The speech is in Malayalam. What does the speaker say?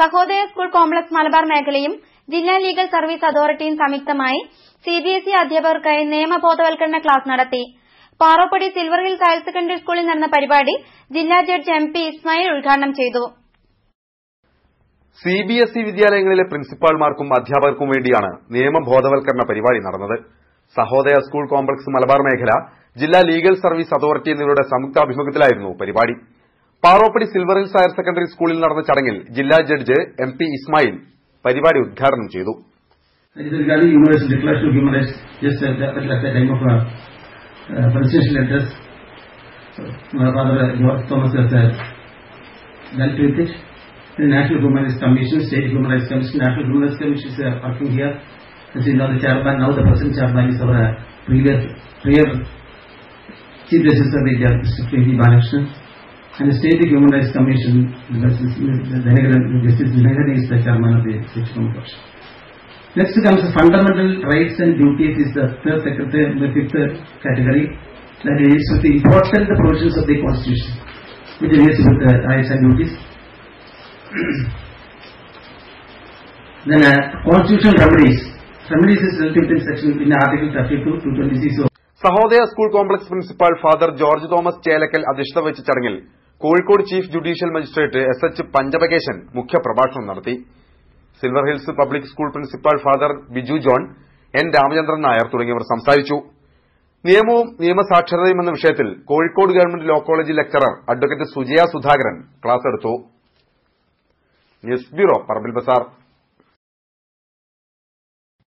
സഹോദയ സ്കൂൾ കോംപ്ലക്സ് മലബാർ മേഖലയും ജില്ലാ ലീഗൽ സർവീസ് അതോറിറ്റിയും സംയുക്തമായി സിബിഎസ്ഇ അധ്യാപകർക്കായി നിയമബോധവൽക്കരണ ക്ലാസ് നടത്തി. Paroppady silver hills higher secondary സ്കൂളിൽ നടന്ന പരിപാടി ജില്ലാ ജഡ്ജ് എം പി ഇസ്മായിൽ ഉദ്ഘാടനം ചെയ്തു. സി ബി എസ് ഇ വിദ്യാലയങ്ങളിലെ പ്രിൻസിപ്പാൾമാർക്കും അധ്യാപകർക്കും വേണ്ടിയാണ് നിയമബോധവൽക്കരണ പരിപാടി നടന്നത്. സഹോദയ സ്കൂൾ കോംപ്ലക്സ് മലബാർ മേഖല ജില്ലാ ലീഗൽ സർവീസ് അതോറിറ്റി എന്നിവരുടെ സംയുക്താഭിമുഖ്യത്തിലായിരുന്നു പരിപാടി. Paroppady silver hills higher secondary സ്കൂളിൽ നടന്ന ചടങ്ങിൽ ജില്ലാ ജഡ്ജ് എം പി ഇസ്മായിൽ പരിപാടി ഉദ്ഘാടനം ചെയ്തു. And the State Human Rights Commission, Justice Dinagar- Justice Dinagar is the chairman of the State Human Rights Next comes the fundamental rights and duties is the third secretary, the fifth category that is with the important provisions of the constitution which deals with the rights and duties. then uh, constitutional remedies. Remedies is relative in section in article 32 to 26 of Sahodaya school complex principal father George Thomas Chelakkal അധ്യക്ഷത വഹിച്ച ചടങ്ങിൽ Kozhikode chief judicial magistrate S H Panchapakesan മുഖ്യപ്രഭാഷണം നടത്തി. Silver hills public school principal father Biju John N Ramachandran Nair തുടങ്ങിയവർ സംസാരിച്ചു. നിയമവും നിയമസാക്ഷരതയും എന്ന വിഷയത്തിൽ Kozhikode government law college lecturer advocate Sujaya Sudhakaran class എടുത്തു. News bureau Parambil Bazar.